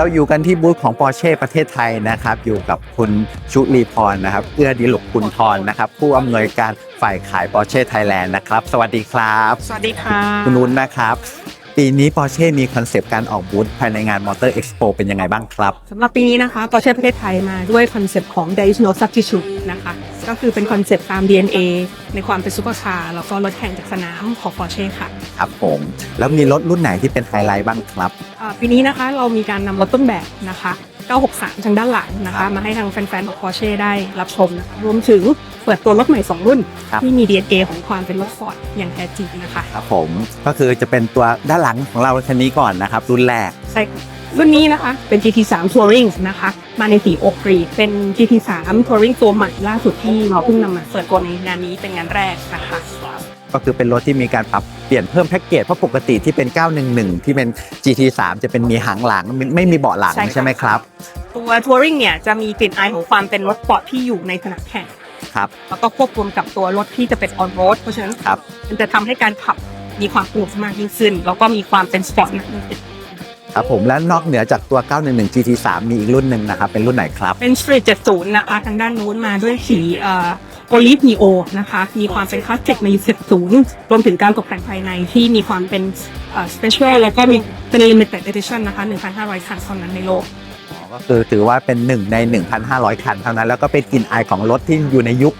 เราอยู่กันที่บูธของ Porsche ประเทศไทยนะครับ อยู่กับคุณชุลีพรนะครับเอื้อดิลกคุณทรนะครับ ผู้อำนวยการฝ่ายขาย Porsche Thailand นะครับ สวัสดีครับ สวัสดีค่ะคุณนุ้นนะครับ ปีนี้ Porsche มีคอนเซปต์การออกบูธภายในงาน Motor Expo เป็นยังไงบ้างครับสำหรับปีนี้นะคะปอร์เช่ประเทศไทยมาด้วยคอนเซปต์ของ There is no substitute นะคะ ก็คือเป็นคอนเซปต์ตาม DNA ในความเป็นซูเปอร์คาร์แล้วก็รถแข่งจากสนามของปอร์เช่ค่ะ ครับผมแล้วมีรถรุ่นไหนที่เป็นไฮไลท์บ้างครับอ่าปีนี้นะคะเรามีการนำรถต้นแบบนะคะ 963 ทางด้านหลังนะครัคะบมาให้ทางแฟนๆของ Porsche ได้รับชมนะคะรวมถึงเปิดตัวรถใหม่ 2 รุ่น ครับ ที่มี DNA ของความเป็นรถฟอร์ดอย่างแท้จริงนะคะ ครับผมก็คือจะเป็นตัวด้านหลังของเราคันนี้ก่อนนะครับรุ่นแรก ใช่ค่ะรุ่นนี้นะคะเป็น GT3 Touring นะคะ มาในสีโอกรีเป็น GT3 Touring ตัวใหม่ล่าสุดที่เราเพิ่งนำมาเปิดตัวในงานนี้เป็นงานแรกนะคะ ก็คือเป็นรถที่มีการปรับเปลี่ยนเพิ่มแพ็กเกจเพราะปกติที่เป็น 911 ที่เป็น GT3 จะเป็นมีหางหลังไม่ไม่มีเบาะหลังใช่ครับใช่ไหมครับตัวทัวริงเนี่ยจะมีกลิ่นอายของความเป็นรถสปอร์ตที่อยู่ในสนามแข่งครับ แล้วก็ควบรวมกับตัวรถที่จะเป็นออนโรดเพราะฉะนั้นครับ มันจะทำให้การขับมีความสนุกมากยิ่งขึ้น แล้วก็มีความเป็นสปอร์ตมากยิ่งขึ้นครับผมและนอกเหนือจากตัว 911 GT3 มีอีกรุ่นหนึ่งนะครับเป็นรุ่นไหนครับ เป็น Street 70 นะคะทางด้านนู้นมาด้วยสีเอ่อ โอลิฟนีโอนะคะ มีความเป็นคลาสสิกในยุค70รวมถึงการตกแต่งภายในที่มีความเป็นเอ่อ special แล้วก็มีเป็น limited edition นะคะ 1,500 คันเท่านั้นในโลกก็คือถือว่าเป็นหนึ่งใน 1,500 คันเท่านั้น แล้วก็เป็นกลิ่นอายของรถที่อยู่ในยุค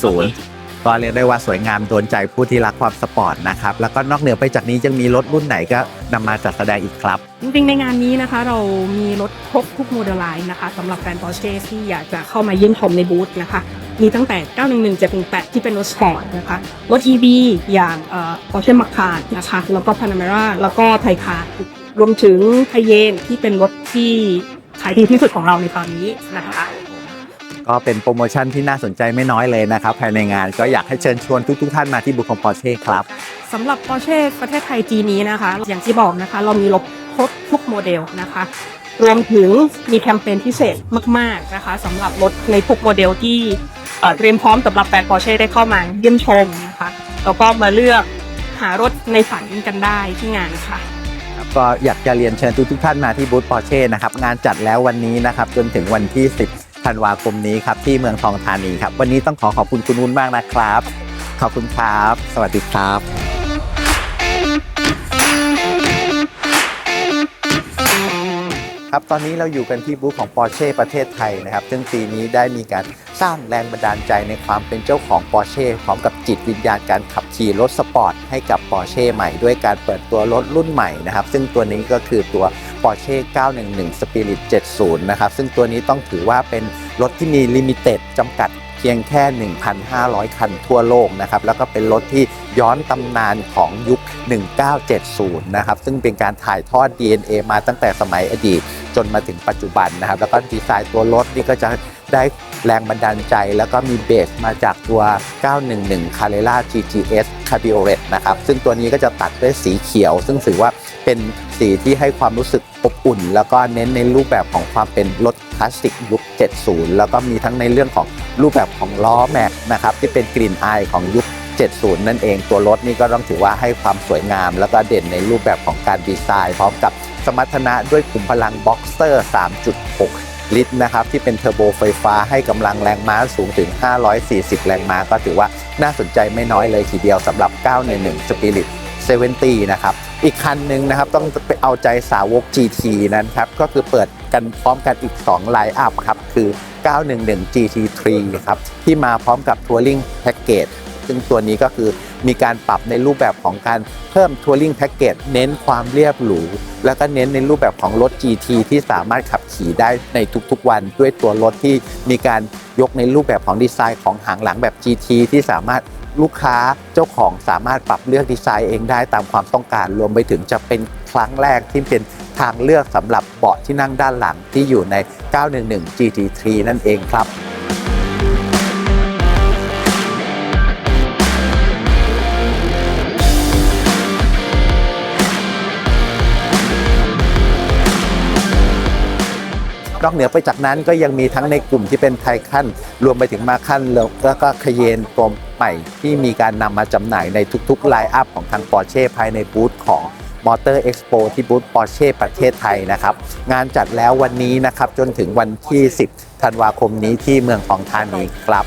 1970 ก็เรียกได้ว่าสวยงามโดนใจผู้ที่รักความสปอร์ตนะครับ แล้วก็นอกเหนือไปจากนี้ยังมีรถรุ่นไหนก็นำมาจัดแสดงอีกครับ จริงๆ ในงานนี้นะคะ เรามีรถครบทุกโมเดลไลน์นะคะสำหรับแฟน Porsche ที่อยากจะเข้ามาเยี่ยมชมในบูธนะคะ มีตั้งแต่ 911 718 ที่เป็นรถสปอร์ตนะคะ รถ EV อย่างเอ่อ Porsche Macan นะคะ แล้วก็ Panamera แล้วก็ไทคารวมถึงไทเยนที่เป็นรถที่ขายดีที่สุดของเราในตอนนี้นะคะก็เป็นโปรโมชั่นที่น่าสนใจไม่น้อยเลยนะครับ ภายในงานก็อยากให้เชิญชวนทุกๆท่านมาที่บูธของ Porsche ครับสำหรับ Porsche ประเทศไทยจีนี้นะคะ อย่างที่บอกนะคะ เรามีรถครบทุกโมเดลนะคะ รวมถึงมีแคมเปญพิเศษมาก ๆนะคะสำหรับรถในทุกโมเดลที่ เตรียมพร้อมสำหรับแฟนปอร์เช่ได้เข้ามาเยี่ยมชมนะคะแล้วก็มาเลือกหารถในฝันกันได้ที่งานค่ะ ครับก็อยากจะเรียนเชิญทุกทุกๆท่านมาที่บูธปอร์เช่นะครับ งานจัดแล้ววันนี้นะครับ จนถึงวันที่ 10 ธันวาคมนี้ครับ ที่เมืองทองธานีครับ วันนี้ต้องขอขอบคุณคุณวุ้นมากนะครับ ขอบคุณครับ สวัสดีครับ ครับตอนนี้เราอยู่กันที่บูธของปอร์เช่ประเทศไทยนะครับ ซึ่งปีนี้ได้มีการสร้างแรงบันดาลใจในความเป็นเจ้าของปอร์เช่พร้อมกับจิตวิญญาณการขับขี่รถสปอร์ตให้กับปอร์เช่ใหม่ด้วยการเปิดตัวรถรุ่นใหม่นะครับ ซึ่งตัวนี้ก็คือตัว Porsche 911 Spirit 70 นะครับ ซึ่งตัวนี้ต้องถือว่าเป็นรถที่มีลิมิเต็ดจำกัด เพียงแค่ 1,500 คันทั่วโลกนะครับแล้วก็เป็นรถที่ย้อนตำนานของยุค 1970 นะครับซึ่งเป็นการถ่ายทอด DNA มาตั้งแต่สมัยอดีต จนมาถึงปัจจุบันนะครับแล้วก็ดีไซน์ตัวรถนี่ก็จะได้ แรงบันดาลใจ แล้วก็มีเบสมาจากตัว 911 Carrera GTS Cabriolet นะครับ ซึ่งตัวนี้ก็จะตัดด้วยสีเขียว ซึ่งถือว่าเป็นสีที่ให้ความรู้สึกอบอุ่น แล้วก็เน้นในรูปแบบของความเป็นรถคลาสสิกยุค 70 แล้วก็มีทั้งในเรื่องของรูปแบบของล้อแม็กนะครับที่เป็นกลิ่นอายของยุค70 นั่นเองตัวรถนี่ก็ต้องถือว่าให้ความสวยงาม แล้วก็เด่นในรูปแบบของการดีไซน์ พร้อมกับสมรรถนะด้วยขุมพลังบ็อกเซอร์ 3.6 ลิตรนะครับที่เป็นเทอร์โบไฟฟ้าให้กำลังแรงม้าสูงถึง 540 แรงม้าก็ถือว่าน่าสนใจไม่น้อยเลยทีเดียวสำหรับ 911 Spirit 70นะครับอีกคันหนึ่งนะครับต้องไปเอาใจสาวก GT นั้นครับก็คือเปิดกันพร้อมกันอีก2ไลน์อัพครับคือ 911 GT3 ครับที่มาพร้อมกับ Touring Package ซึ่งตัวนี้ก็คือมีการปรับในรูปแบบของการเพิ่ม Touring Package เน้นความเรียบหรู แล้วก็เน้นในรูปแบบของรถ GT ที่สามารถขับขี่ได้ในทุกๆวัน ด้วยตัวรถที่มีการยกในรูปแบบของดีไซน์ของหางหลังแบบ GT ที่สามารถลูกค้าเจ้าของสามารถปรับเลือกดีไซน์เองได้ตามความต้องการ รวมไปถึงจะเป็นครั้งแรกที่เป็นทางเลือกสำหรับเบาะที่นั่งด้านหลังที่อยู่ใน 911 GT3 นั่นเองครับ นอกเหนือไปจากนั้นก็ยังมีทั้งในกลุ่มที่เป็นไทคันรวมไปถึงมาคันแล้วก็คเยนตัวใหม่ที่มีการนำมาจำหน่ายในทุกๆไลน์อัพของทางปอร์เช่ภายในบูธของมอเตอร์เอ็กซ์โปที่บูธปอร์เช่ประเทศไทยนะครับ งานจัดแล้ววันนี้นะครับ จนถึงวันที่ 10 ธันวาคมนี้ที่เมืองทองธานีครับ